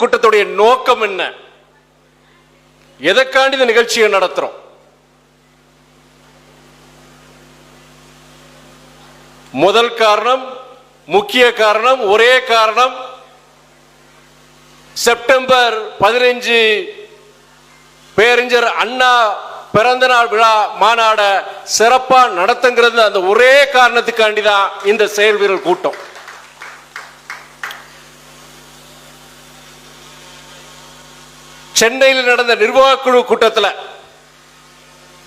கூட்டத்துடைய நோக்கம் என்ன? எதற்காண்டி இந்த நிகழ்ச்சியை நடத்துறோம்? முதல் காரணம் முக்கிய காரணம் ஒரே காரணம் செப்டம்பர் பதினைஞ்சு பேரறிஞர் அண்ணா பிறந்த நாள் விழா மாநாட சிறப்பா நடத்துங்கிறது அந்த ஒரே காரணத்துக்காண்டி தான் இந்த செயல் வீரர் கூட்டம். சென்னையில் நடந்த நிர்வாக குழு கூட்டத்தில்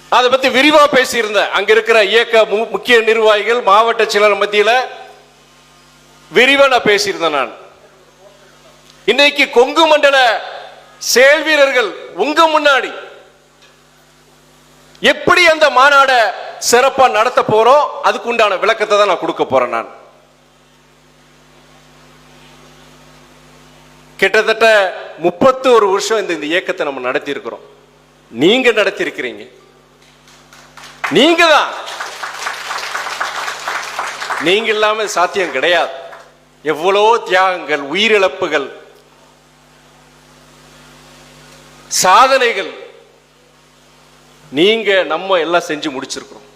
அதை பத்தி விரிவா பேசியிருந்தேன். அங்க இருக்கிற இயக்க மு- முக்கிய நிர்வாகிகள் மாவட்ட செயலர் மத்தியில் விரிவா நான் பேசியிருந்தேன் நான். இன்னைக்கு கொங்கு மண்டல செயல் வீரர்கள் உங்க முன்னாடி எப்படி அந்த மாநாட சிறப்பா நடத்த போறோம்? அதுக்கு உண்டான விளக்கத்தை தான் நான் கொடுக்க போறேன் நான். கிட்டத்தட்ட முப்பத்து ஒரு வருஷம் இந்த இந்த இயக்கத்தை நம்ம நடத்தி இருக்கிறோம் நீங்க நடத்தி இருக்கிறீங்க நீங்க தான் நீங்க இல்லாம சாத்தியம் கிடையாது. எவ்வளோ தியாகங்கள் உயிரிழப்புகள் சாதனைகள் நீங்க நம்ம எல்லாம் செஞ்சு முடிச்சிருக்கிறோம்.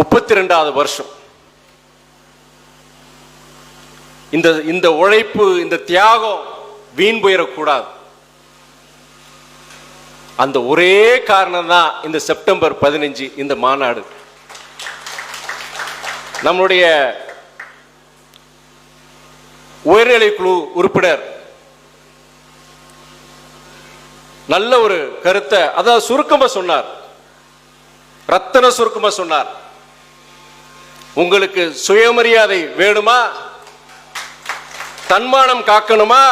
முப்பத்தி ரெண்டாவது வருஷம். இந்த இந்த உழைப்பு இந்த தியாகம் வீண் போயிடக்கூடாது அந்த ஒரே காரணம் தான் இந்த செப்டம்பர் பதினஞ்சு இந்த மாநாடு. நம்மளுடைய உயர்நிலை குழு உறுப்பினர் நல்ல ஒரு கருத்தை அதாவது சுருக்கமா சொன்னார். ரத்தன சுருக்கமா சொன்னார். உங்களுக்கு சுயமரியாதை வேணுமா? தன்மானம் காக்கணுமா?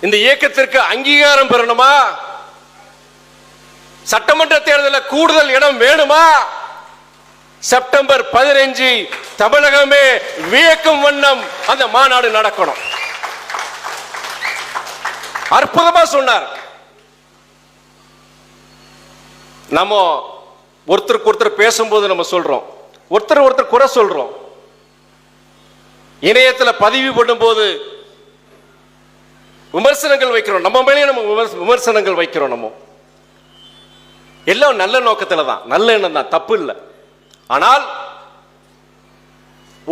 இந்த இயக்கத்திற்கு அங்கீகாரம் பெறணுமா? சட்டமன்ற தேர்தலில் கூடுதல் இடம் வேணுமா? செப்டம்பர் பதினைஞ்சு தமிழகமே வியக்கும் வண்ணம் அந்த மாநாடு நடக்கணும். அற்புதமா சொன்னார். நம்ம ஒருத்தருக்கு ஒருத்தர் பேசும்போது நம்ம சொல்றோம். ஒருத்தர் ஒருத்தர் குறை சொல்றோம். இணையத்துல பதிவு பண்ணும்போது விமர்சனங்கள் வைக்கிறோம். நம்ம மேலேயே நம்ம விமர்சனங்கள் வைக்கிறோம் நம்ம. எல்லாம் நல்ல நோக்கத்தில் தான். நல்ல எண்ணம் தான். தப்பு இல்லை. ஆனால்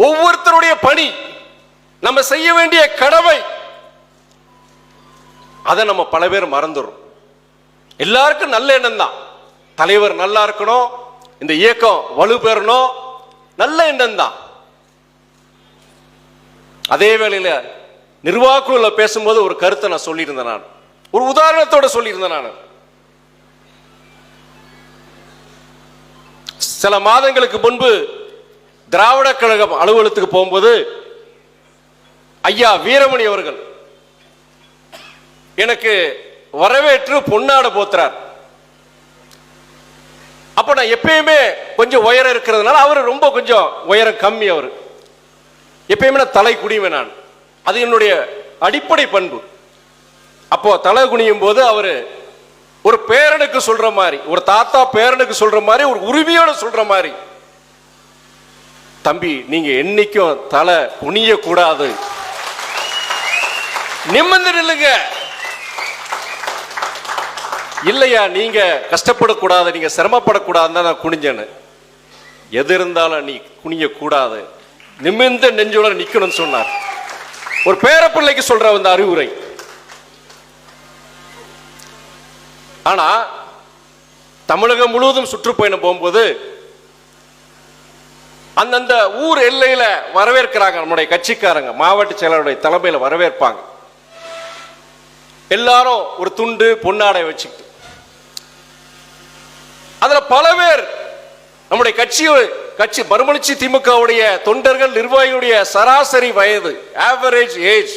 ஒவ்வொருத்தருடைய பணி நம்ம செய்ய வேண்டிய கடமை அதை நம்ம பல பேர் மறந்துடும் எல்லாருக்கும் நல்ல எண்ணம் தான். தலைவர் நல்லா இருக்கணும் இந்த இயக்கம் வலு பெறணும் நல்ல எண்ணம் தான். அதே வேளையில் நிர்வாகக்குழுல பேசும்போது ஒரு கருத்தை நான் சொல்லியிருந்தேன் நான். ஒரு உதாரணத்தோட சொல்லியிருந்தேன் நான். சில மாதங்களுக்கு முன்பு திராவிட கழகம் அலுவலகத்துக்கு போகும்போது ஐயா வீரமணி அவர்கள் எனக்கு வரவேற்று பொன்னாட போத்துறார். அப்ப நான் எப்பயுமே கொஞ்சம் உயரம் இருக்கிறதுனால அவர் ரொம்ப கொஞ்சம் உயரம் கம்மி அவர். எப்பயுமே நான் தலை குனிவேன் நான். அது என்னுடைய அடிப்படை பண்பு. அப்போ தலை குனியும் போது அவர் ஒரு பேரனுக்கு சொல்ற மாதிரி ஒரு தாத்தா பேரனுக்கு சொல்ற மாதிரி ஒரு உரிமையோட சொல்ற மாதிரி. தம்பி நீங்க என்னைக்கும் தலை குனிய கூடாது நிம்மந்து நில்லுங்க. இல்லையா நீங்க கஷ்டப்படக்கூடாது நீங்க சிரமப்படக்கூடாதுன்னு தான் நான் குனிஞ்சேன்னு. எது இருந்தாலும் நீ குனிய கூடாது நிமிர்ந்த நெஞ்சோட நிக்கணும்னு சொன்னார். ஒரு பேரப்பிள்ளைக்கு சொல்ற அந்த அறிவுரை. ஆனா தமிழகம் முழுவதும் சுற்றுப்பயணம் போகும்போது அந்தந்த ஊர் எல்லையில வரவேற்கிறாங்க நம்முடைய கட்சிக்காரங்க மாவட்ட செயலருடைய தலைமையில வரவேற்பாங்க. எல்லாரும் ஒரு துண்டு பொன்னாடை வச்சுக்கிட்டு. அதுல பல பேர் நம்முடைய கட்சியை கட்சி மறுமலர்ச்சி திமுகவுடைய தொண்டர்கள் நிர்வாகியுடைய சராசரி வயது ஆவரேஜ் ஏஜ்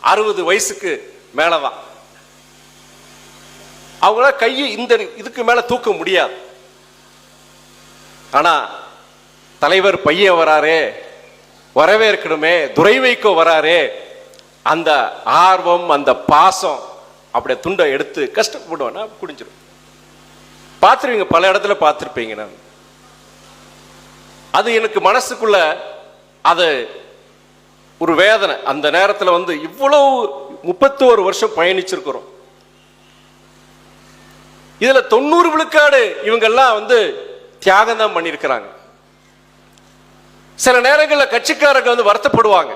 அறுபது வயசுக்கு மேலதான். அவங்கள கையை இந்த இதுக்கு மேல தூக்க முடியாது. ஆனா தலைவர் பையன் வராரே வரவேற்கணுமே துரை வைக்கோ வராரே அந்த ஆர்வம் அந்த பாசம் அப்படியே துண்டை எடுத்து கஷ்டப்படுவேன்னா குடிஞ்சிடும் பார்த்துருவீங்க பல இடத்துல பார்த்துருப்பீங்க நான். அது எனக்கு மனசுக்குள்ள அது ஒரு வேதனை. அந்த நேரத்தில் வந்து இவ்வளவு முப்பத்தோரு வருஷம் பயணிச்சிருக்கிறோம். இதுல தொண்ணூறு விழுக்காடு இவங்கெல்லாம் வந்து தியாகம் தான் பண்ணியிருக்கிறாங்க. சில நேரங்களில் கட்சிக்காரங்க வந்து வருத்தப்படுவாங்க.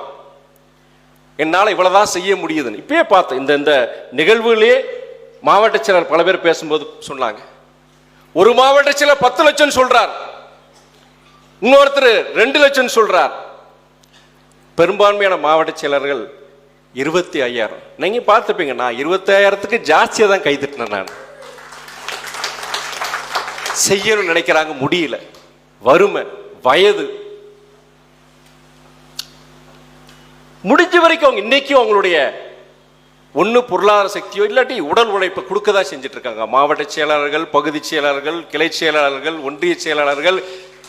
என்னால் இவ்வளவுதான் செய்ய முடியுதுன்னு. இப்பயே பார்த்தேன் இந்த இந்த நிகழ்வுகளே மாவட்ட செயலர் பல பேர் பேசும்போது சொன்னாங்க. ஒரு மாவட்ட செயலர் பத்து லட்சம் சொல்றார். இன்னொருத்தர் ரெண்டு லட்சம் சொல்றார். பெரும்பான்மையான மாவட்ட செயலர்கள் இருபத்தி ஐயாயிரம். நீங்க பார்த்துப்பீங்க நான் இருபத்தி ஐயாயிரத்துக்கு ஜாஸ்தியாக தான் கைதிட்டினேன் நான். செய்யணும்னு நினைக்கிறாங்க முடியல. வறுமை வயது. முடிஞ்ச வரைக்கும் அவங்க இன்னைக்கும் அவங்களுடைய ஒன்று பொருளாதார சக்தியோ இல்லாட்டி உடல் உழைப்பை கொடுக்க தான் செஞ்சுட்டு இருக்காங்க. மாவட்ட செயலாளர்கள் பகுதி செயலாளர்கள் கிளை செயலாளர்கள் ஒன்றிய செயலாளர்கள்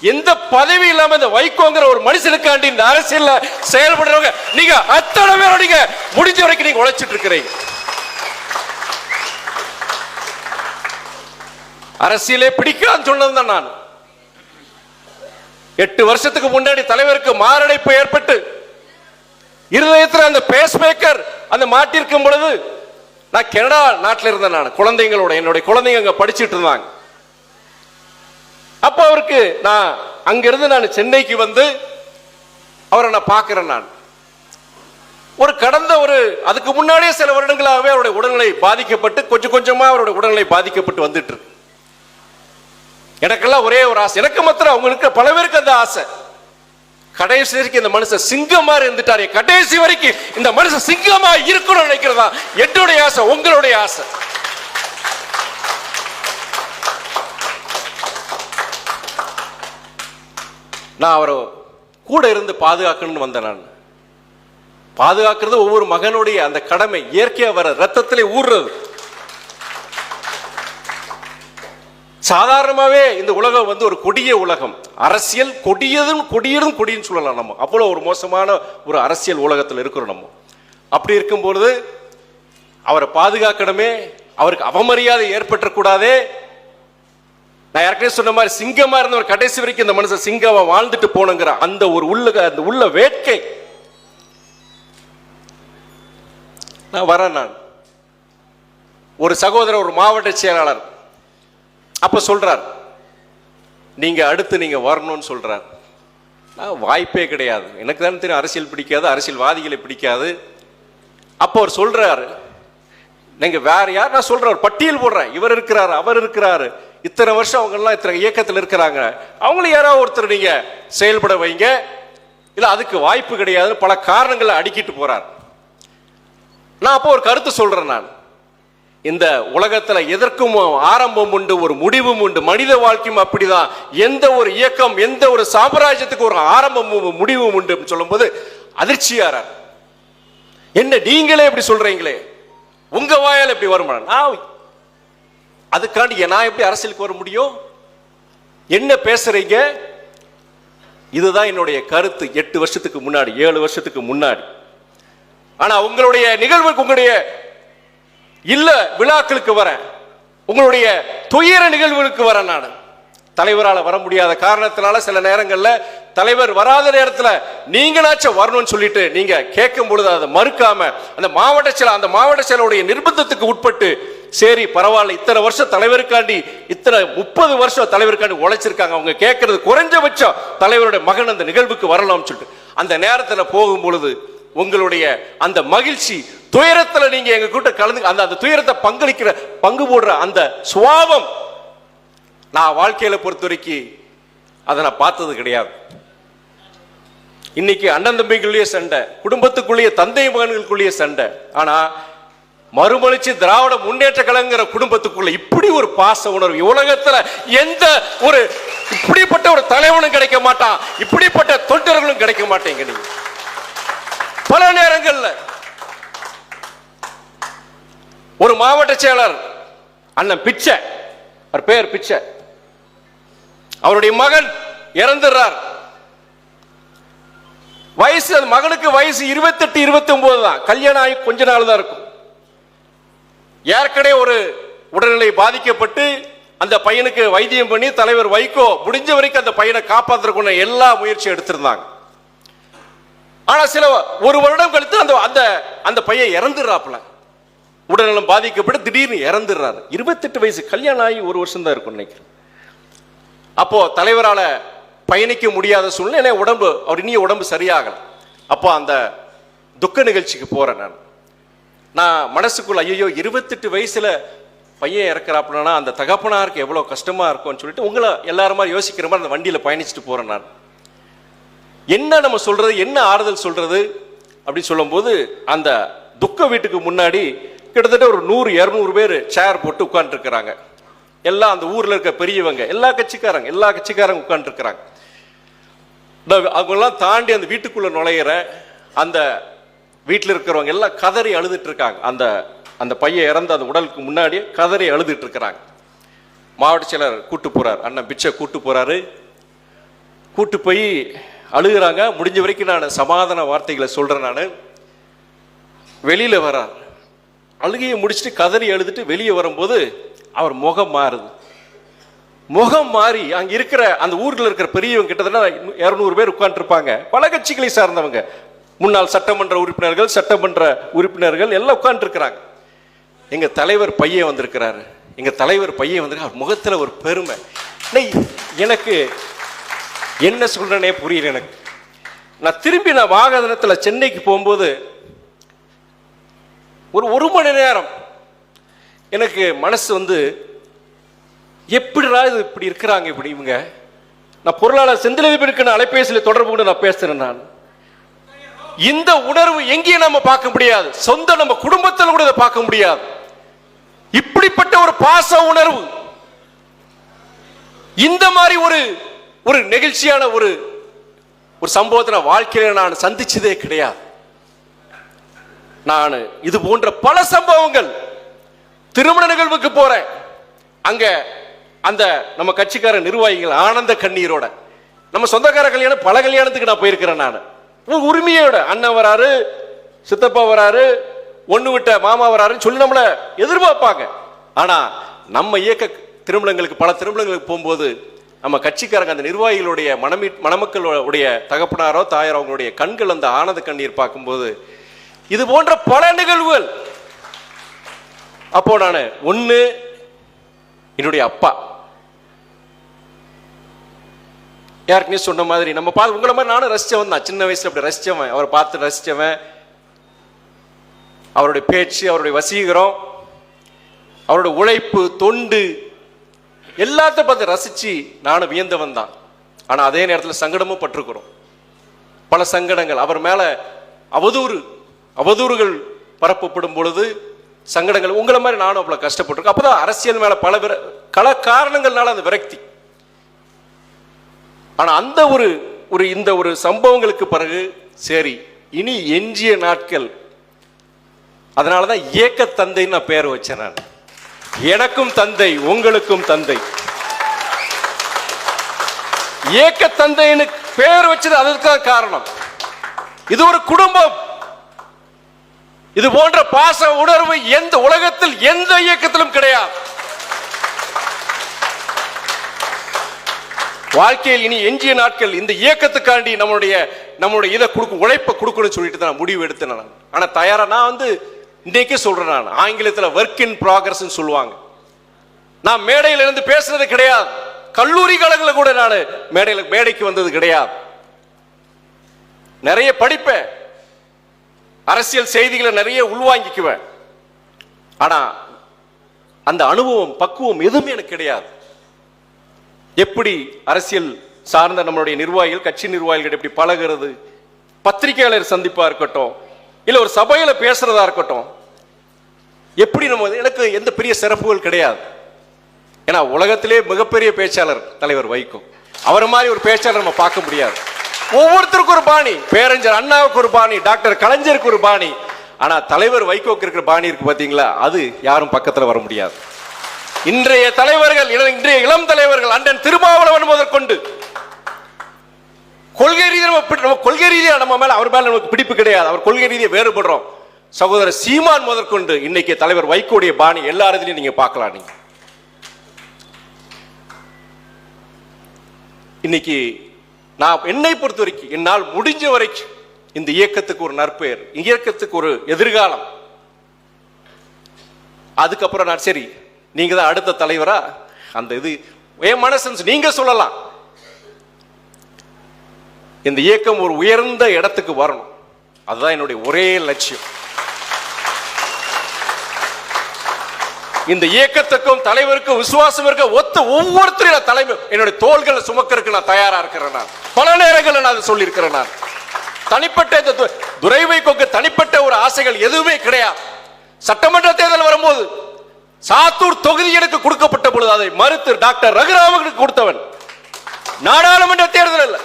எந்த பதவி இல்லாம இந்த வைகோங்கிற ஒரு மனுஷனுக்காண்டி இந்த அரசியல் செயல்படுறவங்க நீங்க அத்தனை பேரும் நீங்க முடிஞ்ச வரைக்கும் நீங்க உழைச்சிட்டு இருக்கிறீங்க. அரசியலே பிடிக்காதுன்னு சொன்னது தான் நான். எட்டு வருஷத்துக்கு முன்னாடி தலைவருக்கு மாரடைப்பு ஏற்பட்டு இருதயத்தில் அந்த பேஸ் மேக்கர் அந்த மாட்டிருக்கும் பொழுது நான் கனடா நாட்டில் இருந்தேன் நான் குழந்தைங்களோட என்னுடைய குழந்தைங்க அங்கே படிச்சுட்டு இருந்தாங்க. அப்போ அவருக்கு நான் அங்கிருந்து நான் சென்னைக்கு வந்து அவரை நான் பார்க்கிறேன் நான். ஒரு கடந்த ஒரு அதுக்கு முன்னாடியே சில வருடங்களாகவே அவருடைய உடல்நிலை பாதிக்கப்பட்டு கொஞ்சம் கொஞ்சமாக அவருடைய உடல்நிலை பாதிக்கப்பட்டு வந்துட்டு இருக்கு. எனக்கெல்லாம் ஒரே ஒரு ஆசை. எனக்கு மாத்திரம் அவங்களுக்கு பல பேருக்கு அந்த ஆசை. கடைசி வரைக்கும் இந்த மனுஷன் சிங்கமா இருந்துட்டாரு. கடைசி வரைக்கும் இந்த மனுஷன் சிங்கமா இருக்கணும்னு நினைக்கிறதா? என்னுடைய ஆசை உங்களுடைய ஆசை. நான் அவரை கூட இருந்து பாதுகாக்கணும்னு வந்தேன் நான். பாதுகாக்கிறது ஒவ்வொரு மகனுடைய அந்த கடமை. இயற்கையாக வர ரத்தத்திலே ஊறுறது சாதாரணமாகவே இந்த உலகம் வந்து ஒரு கொடிய உலகம். அரசியல் கொடியதும் கொடியதும் கொடின்னு சொல்லலாம் நம்ம. அவ்வளோ ஒரு மோசமான ஒரு அரசியல் உலகத்தில் இருக்கிறோம் நம்ம. அப்படி இருக்கும்பொழுது அவரை பாதுகாக்கணுமே அவருக்கு அவமரியாதை ஏற்பட்டக்கூடாதே நான் ஏற்கனவே சொன்ன மாதிரி சிங்கமா இருந்தவர் கடைசி வரைக்கும் இந்த மனுஷன் சிங்கமா வாழ்ந்துட்டு போனங்கிற அந்த ஒரு உள்ள அந்த உள்ள வேட்கை. நான் வரேன் நான். ஒரு சகோதரர் ஒரு மாவட்ட செயலாளர் அப்ப சொல்றார் நீங்க அடுத்து நீங்க வரணும்னு சொல்றார். நான் வாய்ப்பே கிடையாது. எனக்கு தானே தெரியும் அரசியல் பிடிக்காது அரசியல்வாதிகளை பிடிக்காது. அப்போ அவர் சொல்றாரு நீங்க வேற யார்? நான் சொல்றேன் பட்டியல் போடுறேன். இவர் இருக்கிறாரு அவர் இருக்கிறாரு. இத்தனை வருஷம் அவங்கெல்லாம் இத்தனை இயக்கத்தில் இருக்கிறாங்க. அவங்களும் யாராவது ஒருத்தர் நீங்கள் செயல்பட வைங்க. இல்லை அதுக்கு வாய்ப்பு கிடையாது பல காரணங்களை அடுக்கிட்டு போகிறார் நான் அப்போ ஒரு கருத்து சொல்கிறேன் நான். இந்த உலகத்தில் எதற்கும் ஆரம்பம் உண்டு ஒரு முடிவும் உண்டு. மனித வாழ்க்கையும் அப்படிதான். எந்த ஒரு இயக்கம் எந்த ஒரு சாம்ராஜ்யத்துக்கு ஒரு ஆரம்பமும் முடிவும் உண்டு அப்படின்னு சொல்லும்போது அதிர்ச்சியாரார். என்ன நீங்களே இப்படி சொல்றீங்களே? உங்க வாயால் எப்படி வருமானம் நான் அதுக்காண்டி நான் எப்படி அரசியலுக்கு வர முடியும்? என்ன பேசுறீங்க? இதுதான் என்னுடைய கருத்து. எட்டு வருஷத்துக்கு முன்னாடி ஏழு வருஷத்துக்கு முன்னாடி. ஆனா உங்களுடைய நிகழ்வுக்கு உங்களுடைய இல்ல விழாக்களுக்கு வரேன். உங்களுடைய துயர நிகழ்வுகளுக்கு வரேன் நான். தலைவரால் வர முடியாத காரணத்தினால சில நேரங்களில் தலைவர் வராத நேரத்தில் நீங்களாச்சும் வரணும்னு சொல்லிட்டு நீங்க கேட்கும் பொழுது அதை மறுக்காம அந்த மாவட்ட செயலர் அந்த மாவட்ட செயலருடைய நிர்பந்தத்துக்கு உட்பட்டு சரி பரவாயில்ல. இத்தனை வருஷம் தலைவருக்காண்டி இத்தனை முப்பது வருஷம் தலைவருக்காண்டி உழைச்சிருக்காங்க. அவங்க கேட்கறது குறைஞ்சபட்சம் தலைவருடைய மகன் அந்த நிகழ்வுக்கு வரலாம்னு சொல்லிட்டு. அந்த நேரத்துல போகும் பொழுது உங்களுடைய அந்த மகிழ்ச்சி துயரத்துல நீங்க எங்க கூட்ட கலந்து அந்த அந்த துயரத்தை பங்களிக்கிற பங்கு போடுற அந்த சுவாபம் நான் வாழ்க்கையில பொறுத்த வரைக்கும் அதை நான் பார்த்தது கிடையாது. இன்னைக்கு அண்ணன் தம்பிக்குள்ளேயே சண்டை குடும்பத்துக்குள்ளேயே தந்தை மகன்களுக்குள்ளேயே சண்டை. ஆனா மறுமலிச்சு திராவிட முன்னேற்ற கழகங்கிற குடும்பத்துக்குள்ள இப்படி ஒரு பாச உணர்வு. உலகத்துல எந்த ஒரு இப்படிப்பட்ட ஒரு தலைவனும் கிடைக்க மாட்டான். இப்படிப்பட்ட தொண்டர்களும் கிடைக்க மாட்டேங்க நீங்க. பல நேரங்கள்ல ஒரு மாவட்ட செயலர் அண்ணன் பிச்சை அவர் பேர் பிச்சை. அவருடைய மகன் இறந்துடுறார். வயசு அது மகனுக்கு வயசு இருபத்தெட்டு இருபத்தி ஒன்பது தான். கல்யாணம் ஆகி கொஞ்ச நாள் தான் இருக்கும். ஏற்கனவே ஒரு உடல்நிலை பாதிக்கப்பட்டு அந்த பையனுக்கு வைத்தியம் பண்ணி தலைவர் வைகோ முடிஞ்ச வரைக்கும் அந்த பையனை காப்பாற்றுறதுக்குள்ள எல்லா முயற்சியும் எடுத்திருந்தாங்க. ஆனா சில ஒரு வருடம் கழித்து அந்த அந்த அந்த பையன் இறந்துடுறாப்புல. உடல்நலம் பாதிக்கப்பட்டு திடீர்னு இறந்துடுறாரு. இருபத்தெட்டு வயசு கல்யாணம் ஆகி ஒரு வருஷம் தான் இருக்கும் நினைக்கிறேன். அப்போ தலைவரால பயணிக்க முடியாத சூழ்நிலை உடம்பு அவர் இனிய உடம்பு சரியாகல. அப்போ அந்த துக்க நிகழ்ச்சிக்கு போறேன் நான். நான் மனசுக்குள்ள ஐயோ இருபத்தெட்டு வயசுல பையன் இறக்குறாப்புலனா அந்த தகப்பனாருக்கு எவ்வளோ கஷ்டமா இருக்கும்னு சொல்லிட்டு உங்களை எல்லாரும் மாதிரி யோசிக்கிற மாதிரி அந்த வண்டியில பயணிச்சுட்டு போறேன் நான். என்ன நம்ம சொல்றது என்ன ஆறுதல் சொல்றது அப்படின்னு சொல்லும்போது அந்த துக்க வீட்டுக்கு முன்னாடி கிட்டத்தட்ட ஒரு நூறு இரநூறு பேர் சேர் போட்டு உட்காந்துருக்குறாங்க எல்லாம் அந்த ஊரில் இருக்க பெரியவங்க எல்லா கட்சிக்காரங்க எல்லா கட்சிக்காரங்க உட்காந்துருக்குறாங்க அவங்கெல்லாம் தாண்டி அந்த வீட்டுக்குள்ளே நுழையிற அந்த வீட்டில் இருக்கிறவங்க எல்லாம் கதறி அழுதுட்டு இருக்காங்க அந்த அந்த பையன் இறந்த அந்த உடலுக்கு முன்னாடியே கதறி அழுதுட்டு இருக்கிறாங்க மாவட்ட செயலர் கூட்டு போறார். அண்ணன் பிச்சை கூட்டு போறாரு. கூட்டு போய் அழுகிறாங்க. முடிஞ்ச வரைக்கும் நான் சமாதான வார்த்தைகளை சொல்றேன் நான். வெளியில வரார். அழுகையை முடிச்சுட்டு கதறி அழுதுட்டு வெளியே வரும்போது அவர் முகம் மாறுது. முகம் மாறி அங்க இருக்கிற அந்த ஊர்ல இருக்கிற பெரியவங்க கிட்டத்தட்ட இருநூறு பேர் உட்காந்துருப்பாங்க பல கட்சிகளை சார்ந்தவங்க. முன்னாள் சட்டமன்ற உறுப்பினர்கள் சட்டமன்ற உறுப்பினர்கள் எல்லாம் உட்காந்துருக்கிறாங்க எங்கள் தலைவர் பையன் வந்திருக்கிறாரு. எங்கள் தலைவர் பையன் வந்திருக்காரு முகத்தில் ஒரு பெருமை. எனக்கு என்ன சொல்கிறேனே புரியல எனக்கு. நான் திரும்பி நான் வாகனத்தில் சென்னைக்கு போகும்போது ஒரு ஒரு மணி நேரம் எனக்கு மனசு வந்து எப்படிடா இது இப்படி இருக்கிறாங்க இப்படி இவங்க? நான் பொருளாளர் செந்திலதிபருக்கு அலைபேசியில் தொடர்பு கொண்டு நான் பேசுகிறேன் நான். இந்த உணர்வு எங்கேயும் நம்ம பார்க்க முடியாது. சொந்த நம்ம குடும்பத்தில் கூட இதை பார்க்க முடியாது. இப்படிப்பட்ட ஒரு பாச உணர்வு இந்த மாதிரி ஒரு ஒரு நெகிழ்ச்சியான ஒரு ஒரு சம்பவத்தை நான் வாழ்க்கையில நான் சந்திச்சதே கிடையாது. நான் இது போன்ற பல சம்பவங்கள் திருமண நிகழ்வுக்கு போறேன். அங்க அந்த நம்ம கட்சிக்கார நிர்வாகிகள் ஆனந்த கண்ணீரோட நம்ம சொந்தக்கார கல்யாணம் பல கல்யாணத்துக்கு நான் போயிருக்கிறேன் நான். உரிமையோட அண்ணன் வராரு சித்தப்பா வராரு ஒண்ணு விட்ட மாமா வராருன்னு சொல்லி நம்மளை எதிர்பார்ப்பாங்க. ஆனா நம்ம இயக்க திருமணங்களுக்கு பல திருமணங்களுக்கு போகும்போது நம்ம கட்சிக்காரங்க அந்த நிர்வாகிகளுடைய மனமி மணமக்களுடைய தகப்பனாரோ தாயாரோ அவங்களுடைய கண்கள் அந்த ஆனந்த கண்ணீர் பார்க்கும்போது இது போன்ற பல நிகழ்வுகள். அப்போ நான் ஒன்று என்னுடைய அப்பா. யாருக்குமே சொன்ன மாதிரி நம்ம பார்த்து உங்களை மாதிரி நானும் ரசித்தவன் தான். சின்ன வயசுல அப்படி ரசிச்சவன். அவரை பார்த்து ரசிச்சவன். அவருடைய பேச்சு அவருடைய வசீகரம் அவருடைய உழைப்பு தொண்டு எல்லாத்தையும் பார்த்து ரசித்து நானும் வியந்தவன் தான். ஆனால் அதே நேரத்தில் சங்கடமும் பட்டிருக்கிறோம். பல சங்கடங்கள். அவர் மேலே அவதூறு அவதூறுகள் பரப்பப்படும் பொழுது சங்கடங்கள். உங்களை மாதிரி நானும் அவ்வளோ கஷ்டப்பட்டிருக்கேன். அப்பதான் அரசியல் மேலே பல விர பல காரணங்கள்னால அந்த விரக்தி. ஆனா அந்த ஒரு ஒரு இந்த ஒரு சம்பவங்களுக்கு பிறகு சரி இனி எஞ்சிய நாட்கள். அதனாலதான் ஏக்க தந்தைன்னு நான் பேர் வச்சேன் நான். எனக்கும் தந்தை உங்களுக்கும் தந்தை. ஏக்க தந்தைன்னு பேர் வச்சது அதற்கான காரணம். இது ஒரு குடும்பம். இது போன்ற பாச உணர்வு எந்த உலகத்தில் எந்த இயக்கத்திலும் கிடையாது. வாழ்க்கையில் இனி எஞ்சிய நாட்கள் இந்த இயக்கத்துக்காண்டி நம்மளுடைய நம்மளுடைய இதை கொடுக்க உழைப்பை கொடுக்கணும்னு சொல்லிட்டு தான் நான் முடிவு எடுத்தேன் நான். ஆனால் தயாராக நான் வந்து இன்றைக்கே சொல்கிறேன் நான். ஆங்கிலத்தில் ஒர்க் இன் ப்ராக்ரஸ் சொல்லுவாங்க. நான் மேடையிலிருந்து பேசுறது கிடையாது. கல்லூரி காலங்களில் கூட நான் மேடையில் மேடைக்கு வந்தது கிடையாது. நிறைய படிப்பேன். அரசியல் செய்திகளை நிறைய உள்வாங்கிக்குவேன். ஆனால் அந்த அனுபவம் பக்குவம் எதுவுமே எனக்கு கிடையாது. எப்படி அரசியல் சார்ந்த நம்மளுடைய நிர்வாகிகள் கட்சி நிர்வாகிகள் எப்படி பழகிறது? பத்திரிகையாளர் சந்திப்பா இருக்கட்டும் இல்ல ஒரு சபையில பேசுறதா இருக்கட்டும் எப்படி நம்ம எனக்கு எந்த பெரிய சிறப்புகள் கிடையாது. ஏன்னா உலகத்திலே மிகப்பெரிய பேச்சாளர் தலைவர் வைகோ. அவர் மாதிரி ஒரு பேச்சாளர் நம்ம பார்க்க முடியாது. ஒவ்வொருத்தருக்கும் ஒரு பாணி. பேரஞ்சர் அண்ணாவுக்கு ஒரு பாணி. டாக்டர் கலைஞருக்கு ஒரு பாணி. ஆனா தலைவர் வைகோக்கு இருக்கிற பாணி இருக்கு பாத்தீங்களா? அது யாரும் பக்கத்துல வர முடியாது. இன்றைய தலைவர்கள் இன்றைய இளம் தலைவர்கள் அண்டன் திருமாவளவன் முதற்கொண்டு. கொள்கை ரீதியாக நம்ம கொள்கை ரீதியாக நம்ம மேல அவர் மேல நமக்கு பிடிப்பு கிடையாது. அவர் கொள்கை ரீதியை வேறுபடுறோம். சகோதரர் சீமான் முதற்கொண்டு இன்னைக்கு தலைவர் வைகோடைய பாணி எல்லா இடத்துலயும் நீங்க பார்க்கலாம் நீங்க. இன்னைக்கு நான் என்னை பொறுத்த வரைக்கும் என்னால் முடிஞ்ச வரைக்கும் இந்த இயக்கத்துக்கு ஒரு நற்பெயர் இயக்கத்துக்கு ஒரு எதிர்காலம். அதுக்கப்புறம் நான் சரி நீங்க தான் அடுத்த தலைவரா? அந்த இது என் மனசு நீங்க சொல்லலாம். இந்த இயக்கம் ஒரு உயர்ந்த இடத்துக்கு வரணும். அதுதான் என்னுடைய ஒரே லட்சியம். இந்த இயக்கத்துக்கும் தலைவருக்கும் விசுவாசம் இருக்க ஒத்த ஒவ்வொருத்தரையும் தலைமை என்னுடைய தோள்களை சுமக்கிறதுக்கு நான் தயாரா இருக்கிறேன் நான். பல நேரங்களில் நான் அதை சொல்லியிருக்கிறேன் நான். தனிப்பட்ட இந்த து- கொக்கு தனிப்பட்ட ஒரு ஆசைகள் எதுவுமே கிடையாது. சட்டமன்ற தேர்தல் வரும்போது சாத்தூர் தொகுதி எனக்கு கொடுக்கப்பட்ட பொழுது அதை மறுத்து டாக்டர் ரகுராமனுக்கு கொடுத்தவன். நாடாளுமன்ற தேர்தல் இல்ல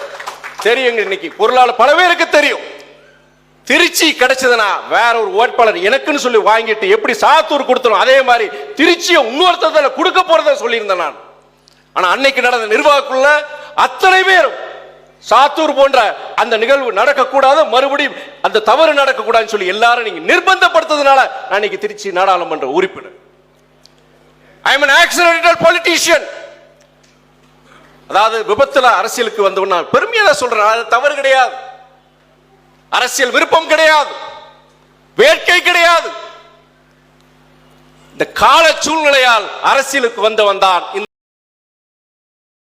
தெரியுங்க இன்னைக்கு. பொருளாளர் பல பேருக்கு தெரியும். திருச்சி கிடைச்சதுன்னா வேற ஒரு வேட்பாளர் எனக்குன்னு சொல்லி வாங்கிட்டு எப்படி சாத்தூர் கொடுத்தனும் அதே மாதிரி திருச்சியை இன்னொருத்தர் கொடுக்க போறத சொல்லியிருந்தேன் நான். ஆனா அன்னைக்கு நடந்த நிர்வாகக்குள்ள அத்தனை பேரும் சாத்தூர் போன்ற அந்த நிகழ்வு நடக்கக்கூடாது மறுபடியும் அந்த தவறு நடக்கக்கூடாதுன்னு சொல்லி எல்லாரும் நீங்க நிர்பந்தப்படுத்ததுனால நான் இன்னைக்கு திருச்சி நாடாளுமன்ற உறுப்பினர். ஐ எம் an accidental அதாவது விபத்துல அரசியலுக்கு வந்தவன் நான் பெருமையா தான் சொல்றேன். அது தவறு கிடையாது. அரசியல் விருப்பம் கிடையாது. வேட்கை கிடையாது. இந்த கால சூழ்நிலையால் அரசியலுக்கு வந்தவன் தான் இந்த